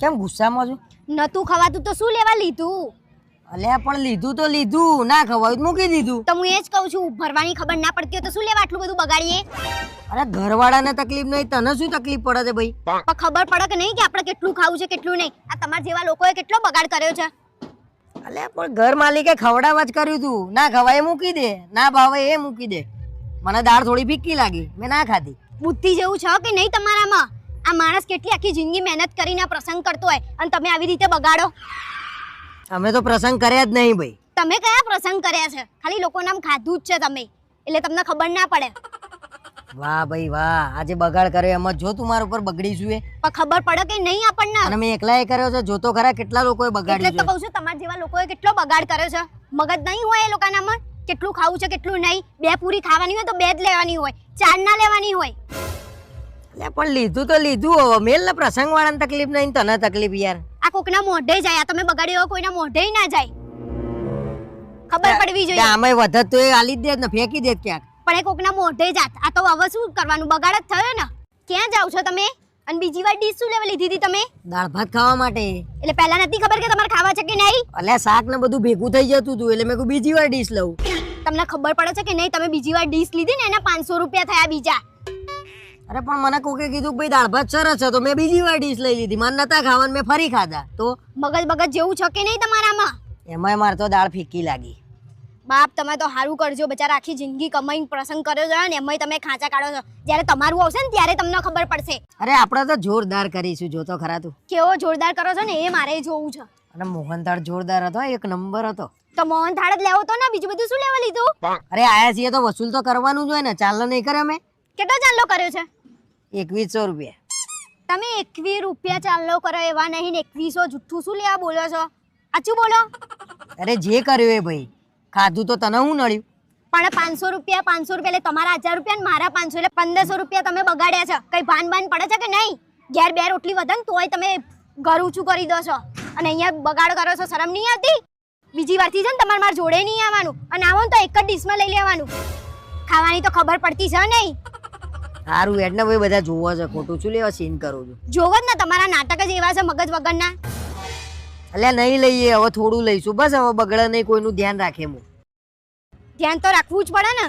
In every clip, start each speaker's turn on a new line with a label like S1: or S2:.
S1: કેમ ગુસ્સામાં છું?
S2: નતું ખવાતું તો શું લેવા લીધું?
S1: અલ્યા પણ લીધું તો લીધું. ના ખવાયું મૂકી દીધું.
S2: તો હું એ જ કહું છું ભરવાની ખબર ના પડતી હોય તો શું લેવા આટલું બધું બગાડીએ?
S1: અરે ઘરવાળાને તકલીફ નહીં તને શું તકલીફ પડે છે ભાઈ?
S2: પણ ખબર પડે કે નહીં કે આપણે કેટલું ખાવું છે કેટલું નહીં? આ તમારા જેવા લોકોએ કેટલો બગાડ કર્યો છે?
S1: અલ્યા પણ ઘર માલિકે ખવડાવવા જ કર્યું તું. ના ખવાય મૂકી દે ના ભાવે એ મૂકી દે. મને દાળ થોડી ફીકી લાગી મેં ના ખાધી.
S2: બુદ્ધિ જેવું છે કે નહીં તમારામાં? આ માણસ કેટલી આખી જિંદગી મહેનત કરીને આ પ્રસંગ કરતો હોય અને તમે આવી રીતે બગાડો?
S1: અમે તો પ્રસંગ કર્યા જ નહીં ભાઈ.
S2: તમે કયા પ્રસંગ કર્યા છે? ખાલી લોકોના નામ ખાધું જ છે તમે. એટલે તમને ખબર ના પડે.
S1: વાહ ભાઈ વાહ આજે બગાડ કર્યો એમાં જો તું મારા ઉપર બગડીશું એ.
S2: પણ ખબર પડે કે નહીં આપણને?
S1: અને મેં એકલા એ કર્યો છે જોતો ખરા કેટલા લોકોએ
S2: એટલે જ
S1: બગાડ્યું
S2: તો કહું છું તમારા જેવા લોકોએ કેટલો બગાડ કર્યો છે? મગજ નહીં હોય એ લોકોનામાં કેટલું ખાવું છે કેટલું નહીં? બે પૂરી ખાવાની હોય તો બે જ લેવાની હોય. ચાર ના લેવાની હોય.
S1: અલ્યા પણ લીધું તો લીધું હવે. મેલ ને પ્રસંગ વાળાને તકલીફ નહીં તને તકલીફ યાર.
S2: આ કોકના મોઢે જાય આ તમે બગાડ્યો કોઈના મોઢે ના જાય. ખબર પડવી જોઈએ.
S1: આમે વધત તો એ આલી દે ને ફેંકી દે ક્યાંક.
S2: પણ એ કોકના મોઢે જાત. આ તો હવે શું કરવાનું? બગાડ જ થયો ને. ક્યાં જાવ છો તમે? અને બીજી વાર ડીશ શું લેવા લીધી હતી તમે?
S1: દાળ ભાત ખાવા માટે.
S2: એટલે પહેલા નથી ખબર કે તમારે ખાવા છે કે નહીં?
S1: એટલે શાક ને બધું ભેગું થઈ જતું હતું એટલે મેં કહું બીજી વાર ડીશ લઉં.
S2: તમને ખબર પડે છે કે નહીં? તમે બીજી વાર ડીશ લીધી ને એના પાંચસો રૂપિયા થયા બીજા.
S1: અરે પણ મને કોકે કીધું કે ભાઈ દાળ ભાત સરસ છે તો મેં બીજી વાર ડીશ લઈ લીધી. મને નતા ખાવાનું મેં ફરી ખાધા. તો?
S2: મગજ બગજ જેવું છે કે નહીં તમારામાં?
S1: એમાંય મારે તો દાળ ફીકી લાગી.
S2: બાપ તમે તો સારું કરજો. બચારા આખી જિંદગી કમાઈને પ્રસંગ કર્યો છે ને એમાંય તમે ખાંચા કાઢો છો. જ્યારે તમારું આવશે ને ત્યારે તમને ખબર પડશે.
S1: અરે આપણે તો જોરદાર કરીશું. જોતો ખરા તું.
S2: કેવો જોરદાર કરો છો ને એ મારે જોવું છે.
S1: અને મોહનથાળ જોરદાર હતો એક નંબર હતો.
S2: તો મોહન થાળ જ લેવો તો ને બીજું બધું શું લેવા લીધું?
S1: અરે આયા છીએ તો વસૂલ તો કરવાનું જ હોય ને ચાલો નહીં કરે અમે
S2: કેટલો ચાલો કર્યો છે?
S1: એકવીસો રૂપિયા.
S2: તમે એકવીસ રૂપિયા ચાલો કરો એવા નહીં ને એકવીસો જુઠ્ઠું શું લેવા બોલો છો? સાચું બોલો.
S1: અરે જે કર્યું એ ભાઈ ખાધું તો તને હું નડ્યું?
S2: પણ પાંચસો રૂપિયા પાંચસો રૂપિયા એટલે તમારા હજાર રૂપિયા ને મારા પાંચસો એટલે પંદરસો રૂપિયા તમે બગાડ્યા છે. કઈ ભાન ભાન પડે છે કે નહીં? ઘેર બે રોટલી વધે ને તોય તમે ઘર ઊંચું કરી દો છો. અને અહીંયા બગાડ કરો છો શરમ નહીં આવતી? બીજી વારથી છે ને તમારે મારા જોડે નહીં આવવાનું. અને આવો તો એક જ ડીશમાં લઈ લેવાનું. ખાવાની તો ખબર પડતી છે નહીં.
S1: સારું એટલે ભાઈ બધા જોવો છે ખોટું શું લેવા સીન કરું છું?
S2: જોવો જ ને તમારા નાટક જ એવા છે મગજ વગરના.
S1: અલ્યા નહીં લઈએ હવે થોડું લઈશું. બસ હવે બગડે નહીં કોઈનું ધ્યાન રાખે હું
S2: ધ્યાન તો રાખવું જ પડે ને.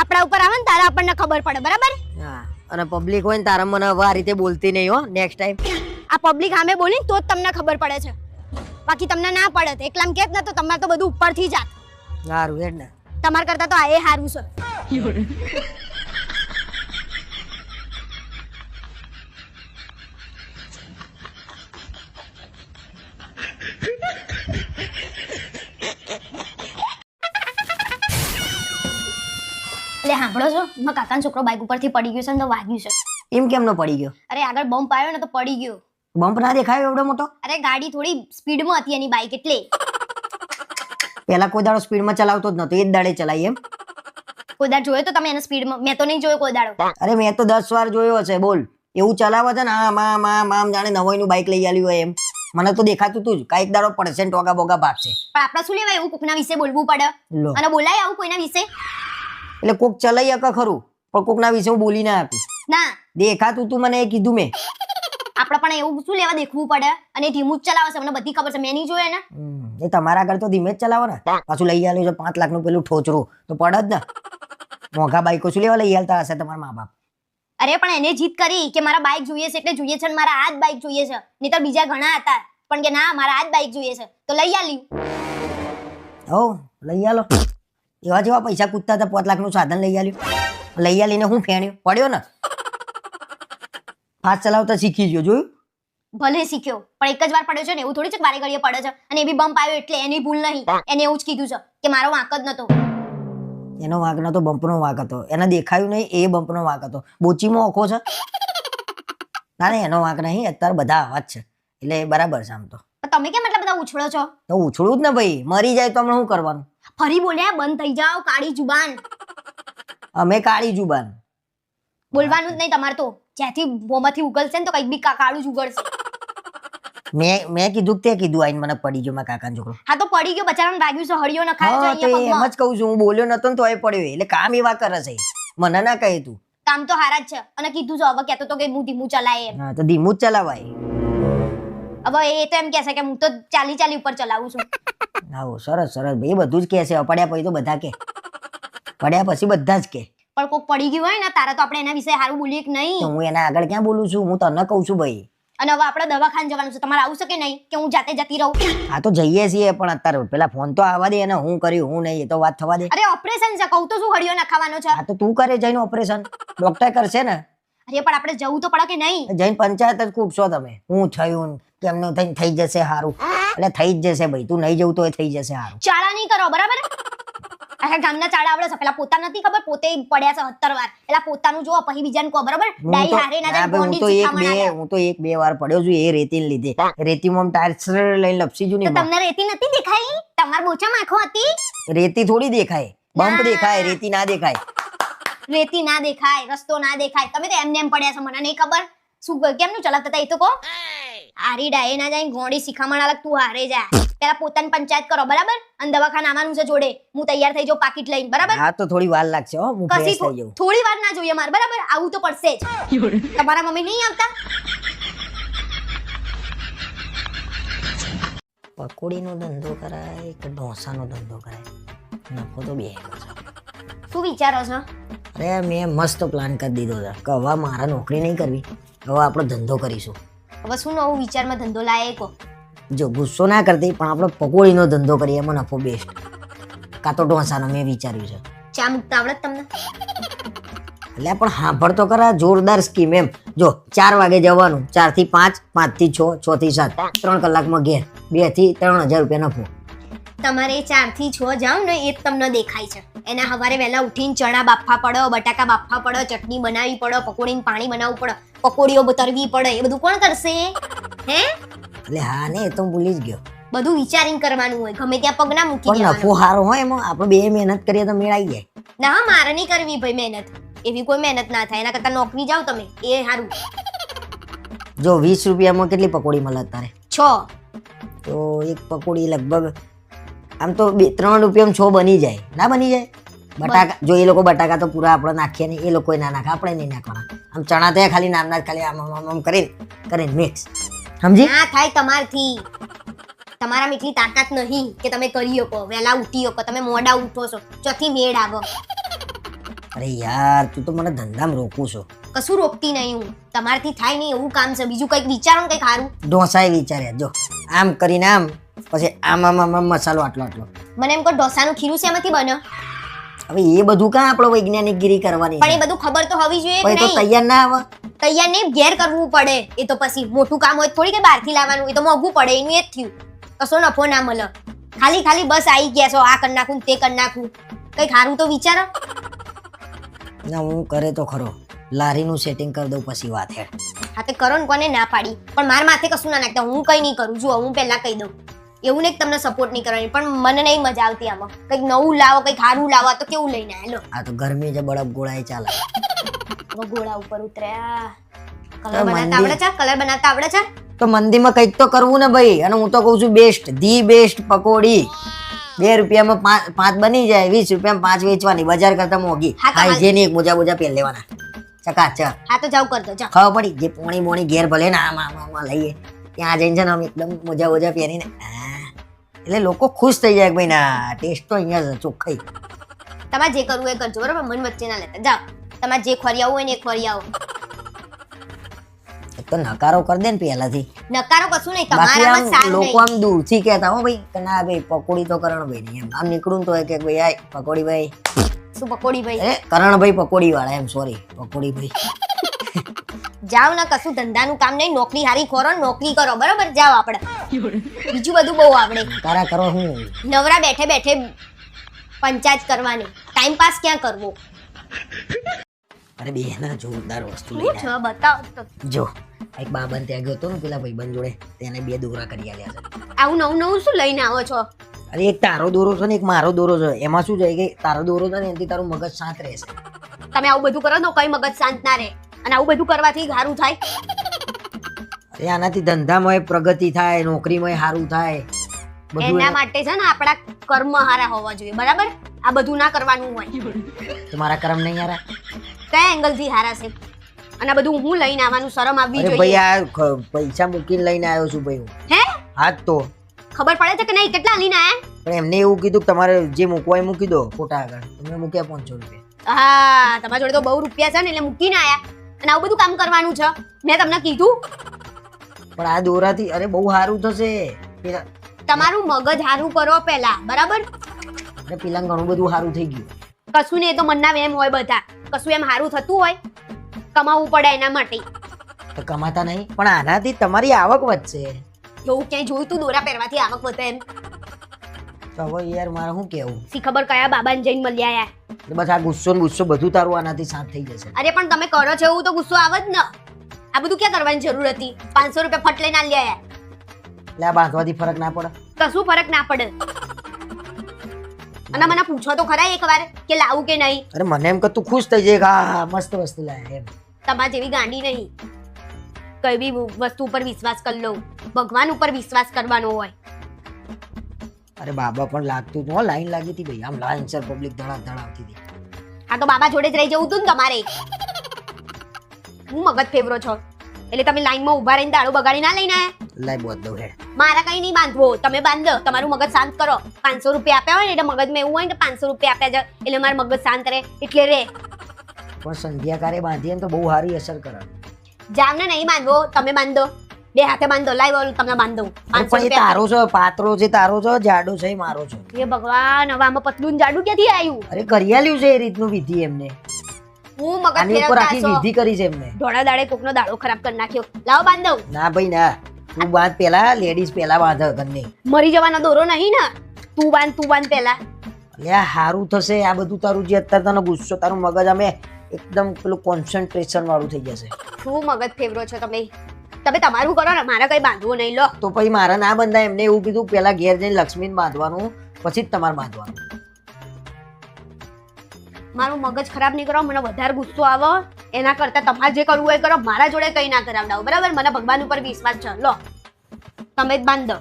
S2: આપણા ઉપર આવે ને તારા આપણને ખબર પડે બરાબર?
S1: હા અને પબ્લિક હોય ને તારા મને હવે આ રીતે બોલતી નહીં હો નેક્સ્ટ ટાઈમ
S2: આ પબ્લિક સામે બોલી તો જ તમને ખબર પડે છે. બાકી તમને ના પડે એકલામ કેત ને તો તમારે તો બધું ઉપરથી જાત
S1: સારું એટલે
S2: તમાર કરતા તો આ એ સારું છે. સાંભળો છો? મારા કાકાનો છોકરો બાઇક ઉપરથી પડી ગયો છે ને તો વાગ્યું છે.
S1: એમ કેમ નો પડી ગયો?
S2: અરે આગળ બમ્પ આવ્યો ને તો પડી ગયો.
S1: બમ્પ ના દેખાયો એવડો મોટો?
S2: અરે ગાડી થોડી સ્પીડમાં હતી એની બાઇક એટલે.
S1: પેલા કોઈ દાડો સ્પીડમાં ચલાવતો જ નતો એ જ દાડે ચલાવી એમ.
S2: કોઈ દાડ જોયો તો તમે એને સ્પીડમાં મેં તો નહીં જોયો કોઈ દાડો
S1: અરે મેં તો દસ વાર જોયો હશે બોલ. એવું ચલાવે છે ને આમ આમ આમ આમ જાણે નવાઈનું બાઇક લઈ આલ્યું હોય એમ. મને તો દેખાતું તું જ. કાંઈક દાડો પડશે ટોગા બોગા ભાગશે.
S2: પણ આપણે શું લેવાય એવું કોકના વિશે બોલવું પડે? અને બોલાય આવું કોઈના વિશે?
S1: એટલે કોક ચલાઈ શકે ખરું પણ કોકના વિશે હું બોલી ના આપી
S2: ના.
S1: દેખાતું તું મને એ કીધું મેં.
S2: આપણે પણ એવું શું લેવા દેખવું પડે? અને ધીમું જ ચલાવે છે મને બધી ખબર છે મેં નહીં જોયે ને
S1: એ તમારા આગળ તો ધીમે જ ચલાવો ને પાછું લઈ આલ્યું છે પાંચ લાખનું પેલું ઠોચરું. તો પડે જ ને. મોંઘા બાઈકો શું લેવા લઈ આલતા હશે તમારા મા બાપ?
S2: અરે પણ એને જીત કરી કે મારા બાઇક જોઈએ છે એટલે જોઈએ છે મારા આ જ બાઇક જોઈએ છે. નહીતર બીજા ઘણા હતા. પણ કે ના મારા આ જ બાઇક જોઈએ છે. તો લઈ આલ્યું.
S1: હો લઈ આલો. એવા જેવા પૈસા કૂદતા હતા પાંચ લાખનું સાધન લઈ આવ્યું લઈ આલીને હું ફેણ્યો? પડ્યો ને? ફાસ્ટ ચલાવતા શીખી ગયો જોયું?
S2: ભલે શીખ્યો પણ એક જ વાર પડ્યો છે ને એવું થોડી છે વારે ઘડીએ પડે છે? અને એ બી બમ્પ આવ્યો એટલે એની ભૂલ નહીં. એને એવું જ કીધું છે કે મારો વાંક જ નતો.
S1: એનો વાંક નતો બમ્પનો વાંક હતો. એને દેખાયું નહીં એ બમ્પનો વાંક હતો. બોચીમાં ઓખો છે? ના ના એનો વાંક નહીં અત્યારે બધા આવા જ છે. એટલે બરાબર છે આમ તો.
S2: તમે કેમ એટલા બધા ઉછળો છો?
S1: તો ઉછળું જ ને ભાઈ. મરી જાય તો હમણાં શું કરવાનું?
S2: ફરી બોલ્યા બંધ થઈ જાઓ કાળી જુબાન.
S1: અમે કાળી જુબાન.
S2: બોલવાનું જ નહીં તમારે તો. જ્યાંથી મોમાંથી ઉગલશે ને તો કંઈક બી કાળું જ ઉગળશે.
S1: મેં મેં કીધું કે તે કીધું આઈને મને પડી ગયો મારા કાકાનો છોકરો
S2: હા તો પડી ગયો બચારાને લાગ્યું છે હળિયો ન ખાય છે
S1: તો
S2: અહીંયા
S1: એમ જ કહું છું હું બોલ્યો નતો ને તોય પડ્યો એટલે કામ એવા કરે છે. મને ના કહે તું.
S2: કામ તો હારા જ છે. અને કીધું છે હવે કહેતો તો કે હું ધીમું ચલાય એમ.
S1: હા તો ધીમું જ ચલાવાય.
S2: હવે એ તો એમ કહેશે કે હું તો ચાલી ચાલી ઉપર ચલાવું છું.
S1: આવો સરસ સરસ. ભાઈ એ બધું જ કે છે પડ્યા પછી તો બધા કે પડ્યા પછી બધા જ કે
S2: પણ કોક પડી ગયું હોય ને તારે તો આપણે એના વિશે સારું બોલીએ કે
S1: તો
S2: નહીં
S1: હું એના આગળ ક્યાં બોલું છું? હું તને કહું છું ભાઈ.
S2: અને હવે આપણે દવાખાને જવાનું છે તમારે આવું છે કે નહીં? કે હું જાતે જતી રહું?
S1: હા તો જઈએ છીએ પણ અત્યારે પેલા ફોન તો આવવા દે અને હું કર્યું હું નહીં એ તો વાત થવા દે.
S2: અરે ઓપરેશન છે કહું તો શું હડિયો નખાવાનો છે?
S1: હા તો તું કરે જઈને ઓપરેશન ડોક્ટર કરશે ને.
S2: અરે પણ આપણે જવું તો પડે કે નહીં?
S1: જઈને પંચાયત જ કૂટશો તમે. હું થયું કેમનું થઈ થઈ જશે સારું એટલે થઈ જ જશે ભાઈ. તું નહીં જવું તો એ થઈ જશે સારું
S2: ચાળા નહીં કરો બરાબર? આખા ગામના ચાળા આવડે છે. પેલા પોતા નથી ખબર પોતે પડ્યા છે સત્તર વાર. પેલા પોતાનું જો પછી બીજાને કહો બરાબર? ડાઈ હારે ના
S1: ના
S2: જાય
S1: હું તો એક બે હું તો એક બે વાર પડ્યો છું એ રેતીને લીધે. રેતીમાં ટાયર લઈને લપસી જુ
S2: ને તમને રેતી નથી દેખાઈ? તમાર બોચા માખો હતી?
S1: રેતી થોડી દેખાય. બમ્પ દેખાય રેતી ના દેખાય.
S2: રેતી ના દેખાય રસ્તો ના દેખાય. તમે તો એમને એમ પડ્યા છો મને નહીં ખબર. શું કેમનું ચલાવતા હતા એ તો કહો. હારી ડાએ ના જાય ઘોડી શીખામણ અલગ તું હારે જા. પેલા પોતાની પંચાયત કરો બરાબર? અને દવાખાના આવવાનું છે જોડે. હું તૈયાર થઈ જાઉં પાકીટ લઈને બરાબર?
S1: હા તો થોડી વાર લાગશે હો હું
S2: કશી
S1: થઈ જાઉં.
S2: થોડી વાર ના જોઈએ મારે બરાબર? આવું તો પડશે જ. તમારા મમ્મી નહીં આવતા?
S1: પકોડીનો ધંધો કરાય કે ઢોસાનો ધંધો કરાય? નફો તો બે
S2: શું વિચારો છો?
S1: અરે મેં મસ્ત પ્લાન કરી દીધો હતો કે હવે મારા નોકરી નહીં કરવી. હવે આપણો ધંધો કરીશું.
S2: હવે શું નવું વિચારમાં ધંધો લાયે કો
S1: જો ગુસ્સો ના કરતી પણ આપણે પકોડીનો ધંધો કરીએ એમાં નફો બેસ્ટ કાં તો ઢોસાનો મેં વિચાર્યું છે.
S2: ચા મૂકતા આવડે તમને?
S1: એટલે પણ સાંભળ તો ખરા જોરદાર સ્કીમ એમ. જો ચાર વાગે જવાનું ચારથી પાંચ પાંચથી છ છ થી સાત ત્રણ કલાકમાં ઘેર બેથી ત્રણ હજાર રૂપિયા નફો.
S2: તમારે ચારથી છ જાઓ ને એ જ તમને દેખાય છે. એના સવારે વહેલા ઉઠીને ચણા બાફવા પડો બટાકા બાફવા પડો ચટણી બનાવવી પડો પકોડીને પાણી બનાવવું પડે પકોડીઓ તરવી પડે એ બધું કોણ કરશે? હે?
S1: એટલે હા ને એ તો ભૂલી જ ગયો.
S2: બધું વિચારીને કરવાનું હોય ગમે ત્યાં પગ ના મૂકી
S1: પણ નફો સારો હોય એમાં આપણે બે મહેનત કરીએ તો મેળાઈ જાય.
S2: ના હા, મારે નહીં કરવી ભાઈ મહેનત. એવી કોઈ મહેનત ના થાય એના કરતા નોકરી જાવ તમે એ સારું
S1: જો વીસ રૂપિયામાં કેટલી પકોડી મળે તારે
S2: છ.
S1: તો એક પકોડી લગભગ આમ તો બે ત્રણ રૂપિયામાં છો બની જાય. ના બની જાય? બટાકા જો એ લોકો બટાકા તો પૂરા આપણે નાખીએ નહીં એ લોકોએ ના નાખે આપણે નહીં નાખવાના. આમ ચણા તો ખાલી નામના ખાલી આમ આમ આમ કરીને કરીને મિક્સ સમજી?
S2: ના થાય તમારથી. તમારા એટલી તાકાત નહીં કે તમે કરી શકો. વહેલા ઉઠી શકો તમે મોડા ઉઠો છો. ચોથી મેળ આવો.
S1: અરે યાર તું તો મને ધંધામાં રોકું છો.
S2: કશું રોકતી નહીં હું. તમારથી થાય નહીં એવું કામ છે. બીજું કંઈક વિચારો કંઈક સારું
S1: ઢોસાએ વિચાર્યા. જો આમ કરીને આમ પછી આમ આમ મસાલો આટલો આટલો.
S2: મને એમ કહો ઢોસાનું ખીરું શેમાંથી બને
S1: હવે એ બધું કાં વૈજ્ઞાનિક ગીરી કરવાની
S2: પણ એ બધું ખબર તો હોવી જોઈએ કે
S1: નહીં? તો તૈયાર ના આવે.
S2: તૈયાર નહીં ઘેર કરવું પડે. એ તો પછી મોટું કામ હોય થોડી કે બહારથી લાવવાનું. એ તો મોંઘું પડે એનું એ જ થયું. કશો નફો ના મળે. ખાલી ખાલી બસ આવી ગયા છો આ કરી નાખું તે કરી નાખું. કંઈક સારું તો વિચારો.
S1: ના હું કરે તો ખરો. લારીનું સેટિંગ કરી દઉં પછી વાત હે.
S2: હા તે કરો ને કોને ના પાડી. પણ મારા માથે કશું ના નાખતા. હું કઈ નહીં કરું. જુઓ હું પહેલા કહી દઉં. એવું નહીં તમને સપોર્ટ નહીં કરવાની પણ મને નહીં મજા આવતી આમાં. કંઈક નવું લાવો કંઈક સારું લાવો તો કેવું લઈને આવેલો
S1: આ તો ગરમી છે બળફ ગોળાય ચાલે.
S2: ગોળા ઉપર ઉતર્યા. કલર બનાવતા આવડે છે? કલર બનાવતા આવડે છે?
S1: તો મંદીમાં કંઈક તો કરવું ને ભાઈ અને હું તો કહું છું બેસ્ટ ધી બેસ્ટ પકોડી. બે રૂપિયામાં પાંચ પાંચ બની જાય વીસ રૂપિયામાં પાંચ વેચવાની બજાર કરતા મોંઘી. હાઇજેનિક મોજા મોજા પહેર લેવાના. ચકા ચકાચક
S2: હા તો જાવ કરતો જાઓ
S1: ખબર પડી જે પોણી મોણી ઘેર ભલે ને આમ આમ લઈએ. ત્યાં જઈને છે ને આમ એકદમ મોજા મોજા પહેરીને. એટલે લોકો ખુશ થઈ જાય ભાઈ ના ટેસ્ટ તો અહીંયા જ ચોખ્ખાઈ
S2: તમારે જે કરવું એ કરજો બરોબર? મન વચ્ચે ના લેતા. જાઓ. તમારે જે ખોરિયાવું હોય ને એ ખોરિયાવો
S1: એક તો નકારો કરી દે ને પહેલાથી.
S2: નકારો કશું નહીં
S1: બાકી
S2: તમારામાં
S1: આમ લોકો
S2: નહીં
S1: આમ દૂરથી કહેતા હો ભાઈ કે ના ભાઈ પકોડી તો કરણભાઈ ની એમ. આમ નીકળું તો એક કે ભાઈ આય પકોડી ભાઈ.
S2: શું પકોડી ભાઈ?
S1: અરે કરણભાઈ પકોડી વાળા એમ સોરી પકોડી ભાઈ.
S2: જાઓ ના કશું ધંધાનું કામ નહીં નોકરી હારી ખોરો ને નોકરી કરો બરોબર? જાઓ આપણે. બીજું બધું બહુ આવડે.
S1: તારા કરો હું
S2: નવરા બેઠે બેઠે પંચાયત કરવાની. ટાઈમ પાસ ક્યાં કરવો?
S1: અરે બે ના જોરદાર વસ્તુ
S2: લઈ
S1: લઈને
S2: બતાવ તો.
S1: જો એક બાબન ત્યાં ગયો તો ને પેલા ભાઈબંધ જોડે તેને બે દોરા કરી આલ્યા છે.
S2: આવું નવું નવું શું લઈને આવો છો?
S1: અરે એક તારો દોરો છે ને એક મારો દોરો છે. એમાં શું છે કે તારો દોરો છે ને એનાથી તારું મગજ શાંત રહેશે.
S2: તમે આવું બધું કરો તો કઈ મગજ શાંત ના રહે. અને આવું બધું કરવાથી સારું થાય.
S1: આનાથી ધંધામાં પ્રગતિ થાય નોકરીમાં સારું થાય. બધું
S2: એના માટે છે ને આપણા કર્મ હારા હોવા જોઈએ બરાબર? આ બધું ના કરવાનું હોય.
S1: તમારા કર્મ નહીં હારા?
S2: કયા એંગલથી હારા છે? અને આ બધું હું લઈને આવવાનું શરમ આવવી
S1: જોઈએ. ભાઈ આ પૈસા મૂકીને લઈને આવ્યો છું ભાઈ હું.
S2: હે?
S1: હા તો.
S2: ખબર પડે છે કે નહીં? કેટલા લઈને આયા?
S1: પણ એમને એવું કીધું કે તમારે જે મૂકવા એ મૂકી દો ફોટા આગળ. તમે મૂક્યા પાંચસો રૂપિયા.
S2: હા તમારા જોડે તો બહુ રૂપિયા છે ને એટલે મૂકીને આયા. અને આવું બધું કામ કરવાનું છે? મેં તમને કીધું.
S1: પણ આ દોરાથી અરે બહુ સારું થશે. પેલા
S2: તમારું મગજ હારું કરો પહેલા બરાબર?
S1: અરે પેલા ઘણું બધું સારું થઈ ગયું.
S2: કશું ને એ તો મનના એમ હોય બધા. કશું એમ હારું થતું હોય? કમાવવું પડે એના માટે.
S1: તો કમાતા નહીં પણ આનાથી તમારી આવક વધશે.
S2: એવું ક્યાંય જોયું તું દોરા પહેરવાથી આવક વધે એમ?
S1: તો હવે યાર મારે શું કેવું
S2: સી ખબર કયા બાબાને જઈને મળ્યા યાર?
S1: બસ આ ગુસ્સો ને ગુસ્સો બધું તારું આનાથી સાફ થઈ જશે.
S2: અરે પણ તમે કરો છો એવું તો ગુસ્સો આવે જ ને. આ બધું ક્યાં કરવાની જરૂર હતી? પાંચસો રૂપિયા ફટ લઈને આલી આયા.
S1: એટલે આ બાંધવાથી ફરક ના પડે.
S2: કશું ફરક ના પડે. અને મને પૂછો તો ખરા એકવાર કે લાવું કે નહીં?
S1: અરે મને એમ કે તું ખુશ થઈ જાય હા મસ્ત વસ્તુ લાય એમ.
S2: તમાર જેવી ગાંડી નહીં. કઈ બી વસ્તુ ઉપર વિશ્વાસ કરી લો ભગવાન ઉપર વિશ્વાસ કરવાનો હોય.
S1: અરે બાબા પણ લાગતું હતું લાઈન લાગી હતી ભાઈ. આમ લાઈન સર પબ્લિક ધડા ધડાવતી હતી.
S2: હા તો બાબા જોડે જ રહી જવું તું ને તમારે. હું મગજ ફેવરો છો. એટલે તમે લાઈનમાં ઊભા રહીને દાડો બગાડી ના લઈને?
S1: લાઈ બોત દઉં હે
S2: મારા કઈ નહીં બાંધવો. તમે બાંધો તમારું મગજ શાંત કરો. પાંચસો રૂપિયા આપ્યા હોય ને એટલે મગજમાં એવું હોય કે પાંચસો રૂપિયા આપ્યા જાય એટલે મારું મગજ શાંત રહે. એટલે રે.
S1: પણ સંધ્યાકારે બાંધીએ તો બહુ સારી અસર કરે.
S2: જામને નહીં બાંધવો. તમે બાંધો. બે હાથે બાંધો. લાઈ બોલ તમને બાંધો.
S1: પણ તારો છે પાત્રો છે તારો છે જાડો છે મારો છો.
S2: એ ભગવાન હવે આમાં પતલું જાડું ક્યાંથી આવ્યું
S1: અરે કરિયાલ્યું છે એ રીતનું વિધિ એમને.
S2: હું મગજ
S1: આની ઉપર આખી વિધિ કરી છે એમને.
S2: ધોળા દાડે કોકનો દાડો ખરાબ કરી નાખ્યો. લાવો બાંધો.
S1: ના ભાઈ ના. તું બાંધ પેલા લેડીઝ પેલા બાંધ ઘરની.
S2: મરી જવાનો દોરો નહીં ને. તું બાંધ તું બાંધ પેલા.
S1: લે હારું થશે. આ બધું તારું જે અત્યારે તને ગુસ્સો તારું મગજ અમે એકદમ પેલું કોન્સન્ટ્રેશન વાળું થઈ જશે.
S2: શું મગજ ફેવરો છો તમે? તમે તમારું કરો ને મારે કઈ બાંધવું નહીં લો.
S1: તો પછી મારે ના બંધાય. એમને એવું કીધું પેલા ઘેર જઈને લક્ષ્મીને બાંધવાનું પછી જ તમારે બાંધવાનું.
S2: મારું મગજ ખરાબ નહીં કરો મને વધારે ગુસ્સો આવે. એના કરતા તમારે જે કરવું હોય કરો. મારા જોડે કઈ ના કરાવડાવો બરાબર? મને ભગવાન ઉપર વિશ્વાસ છે. લો તમે જ બાંધો.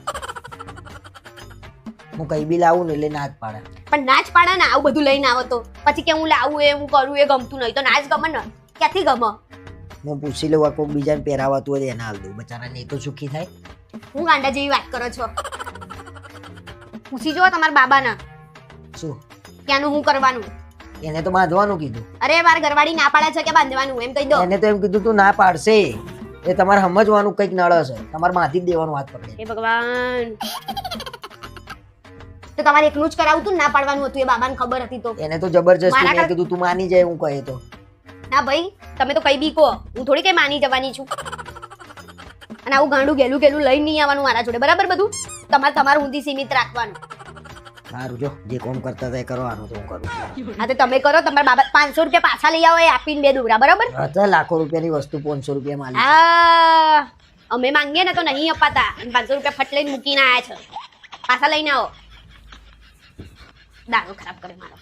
S1: હું કઈ બી લાવું ને એટલે ના જ પાડે.
S2: પણ ના જ પાડે ને આવું બધું લઈને આવો તો. પછી કે હું લાવું એ હું કરું એ ગમતું નહીં. તો ના જ ગમે ને. ક્યાંથી ગમે?
S1: હું પૂછી લઉં આ કોઈ બીજાને પહેરાવાતું હોય એના હાલ દઉં. બચારાને એ તો સુખી થાય.
S2: હું ગાંડા જેવી વાત કરો છો? પૂછી જુઓ તમારા બાબાને.
S1: શું?
S2: ત્યાંનું હું કરવાનું?
S1: એને તો બાંધવાનું કીધું.
S2: અરે મારા ઘરવાળી ના પાડે છે કે બાંધવાનું? એમ કહી દો.
S1: એને તો એમ કીધું તું ના પાડશે. એ તમારે સમજવાનું કંઈક નળ છે તમારે બાંધી જ દેવાનું હાથ પકડે.
S2: હે ભગવાન. તો તમારે એકલું જ કરાવું તું ના પાડવાનું હતું એ બાબાને ખબર હતી તો?
S1: એને તો જબરજસ્તી મેં કીધું તું માની જાય હું કહે તો.
S2: ના ભાઈ તમે તો કઈ બી કહો. હું થોડી કઈ માની જવાની છું. અને આવું ગાંડું ગેલું ગેલું લઈ નહીં આવવાનું મારા જોડે. બરાબર બધું? તમારે તમારું ઊંધી સીમિત રાખવાનું.
S1: સારું જો જે કોમ કરતા હતા એ કરવાનું તો હું કરું.
S2: હા તો તમે કરો તમારા બાબત પાંચસો રૂપિયા પાછા લઈ આવો એ આપીને બે દોરા બરાબર?
S1: અત્યારે લાખો રૂપિયાની વસ્તુ પાંચસો રૂપિયા માલી
S2: હા અમે માંગીએ ને તો નહીં અપાતા. અને પાંચસો રૂપિયા ફટ લઈને મૂકીને આવ્યા છે. પાછા લઈને આવો. દારૂ ખરાબ કરે મારો.